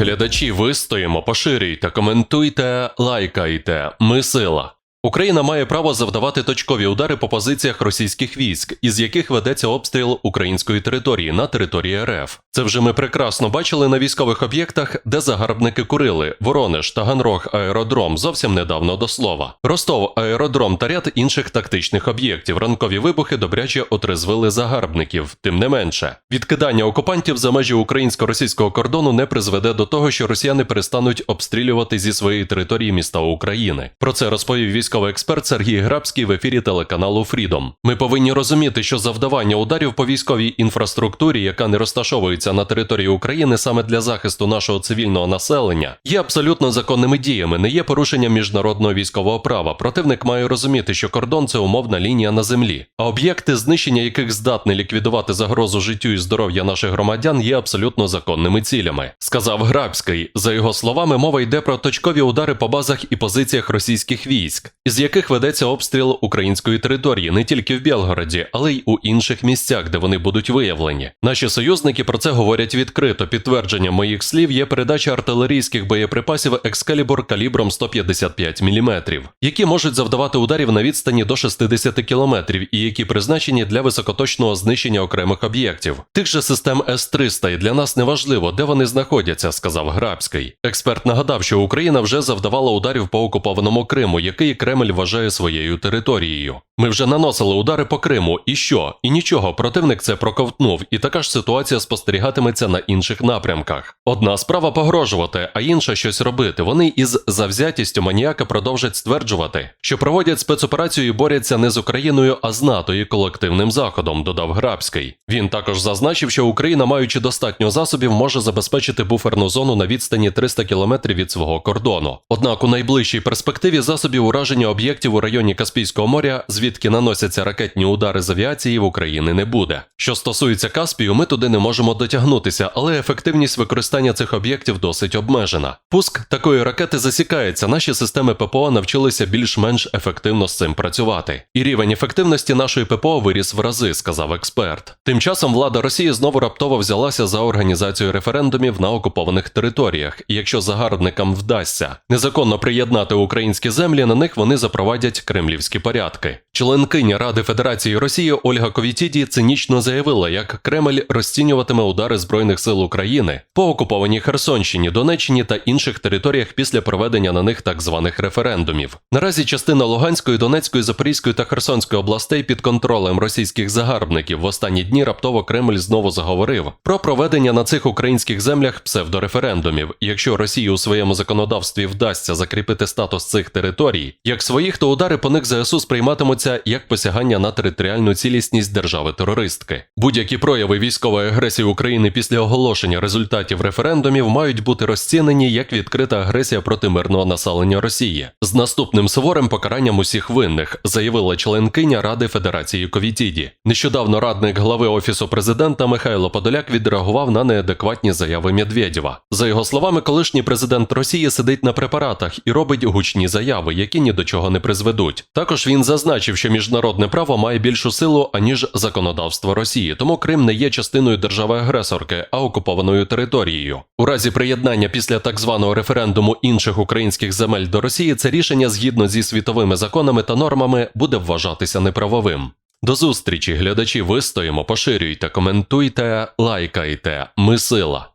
Глядачі, вистоїмо, поширюйте, коментуйте, лайкайте. Ми сила. Україна має право завдавати точкові удари по позиціях російських військ, із яких ведеться обстріл української території на території РФ. Це вже ми прекрасно бачили на військових об'єктах, де загарбники курили Воронеж, Таганрог, аеродром зовсім недавно до слова. Ростов, аеродром та ряд інших тактичних об'єктів. Ранкові вибухи добряче отрезвили загарбників. Тим не менше, відкидання окупантів за межі українсько-російського кордону не призведе до того, що росіяни перестануть обстрілювати зі своєї території міста України. Про це розповів військовий експерт Сергій Грабський в ефірі телеканалу Фрідом. Ми повинні розуміти, що завдавання ударів по військовій інфраструктурі, яка не розташовується на території України саме для захисту нашого цивільного населення, є абсолютно законними діями, не є порушенням міжнародного військового права. Противник має розуміти, що кордон це умовна лінія на землі, а об'єкти, знищення яких здатні ліквідувати загрозу життю і здоров'я наших громадян, є абсолютно законними цілями, сказав Грабський. За його словами, мова йде про точкові удари по базах і позиціях російських військ, із яких ведеться обстріл української території не тільки в Білгороді, але й у інших місцях, де вони будуть виявлені. Наші союзники про це говорять відкрито. Підтвердженням моїх слів є передача артилерійських боєприпасів Екскалібур калібром 155 мм, які можуть завдавати ударів на відстані до 60 км і які призначені для високоточного знищення окремих об'єктів. Тих же систем С-300 і для нас не важливо, де вони знаходяться, сказав Грабський. Експерт нагадав, що Україна вже завдавала ударів по окупованому Криму, який Кремль вважає своєю територією. Ми вже наносили удари по Криму, і що? І нічого, противник це проковтнув, і така ж ситуація спостерігатиметься на інших напрямках. Одна справа погрожувати, а інша щось робити. Вони із завзятістю маніяка продовжать стверджувати, що проводять спецоперацію і борються не з Україною, а з НАТО і колективним заходом, додав Грабський. Він також зазначив, що Україна, маючи достатньо засобів, може забезпечити буферну зону на відстані 300 кілометрів від свого кордону. Однак у найближчій перспективі засобів ураження об'єктів у районі Каспійського моря, звідки наносяться ракетні удари з авіації в Україні не буде. Що стосується Каспію, ми туди не можемо дотягнутися, але ефективність використання цих об'єктів досить обмежена. Пуск такої ракети засікається. Наші системи ППО навчилися більш-менш ефективно з цим працювати. І рівень ефективності нашої ППО виріс в рази, сказав експерт. Тим часом влада Росії знову раптово взялася за організацію референдумів на окупованих територіях. І якщо загарбникам вдасться незаконно приєднати українські землі, на них вони запровадять кремлівські порядки. Членкиня Ради Федерації Росії Ольга Ковітіді цинічно заявила, як Кремль розцінюватиме удари збройних сил України по окупованій Херсонщині, Донеччині та інших територіях після проведення на них так званих референдумів. Наразі частина Луганської, Донецької, Запорізької та Херсонської областей під контролем російських загарбників в останні дні раптово Кремль знову заговорив про проведення на цих українських землях псевдореферендумів. Якщо Росії у своєму законодавстві вдасться закріпити статус цих територій як своїх, то удари по них ЗСУ сприйматимуться як посягання на територіальну цілісність держави-терористки. Будь-які прояви військової агресії України після оголошення результатів референдумів мають бути розцінені як відкрита агресія проти мирного населення Росії з наступним суворим покаранням усіх винних, заявила членкиня Ради Федерації Ковітіді. Нещодавно радник глави офісу президента Михайло Подоляк відреагував на неадекватні заяви Медведєва. За його словами, колишній президент Росії сидить на препаратах і робить гучні заяви, які ні до чого не призведуть. Також він зазначив, що міжнародне право має більшу силу аніж законодавство Росії, тому Крим не є частиною держави-агресорки, а окупованою територією. У разі приєднання після так званого референдуму інших українських земель до Росії це рішення згідно зі світовими законами та нормами буде вважатися неправовим. До зустрічі, глядачі, вистоїмо, поширюйте, коментуйте, лайкайте. Ми сила.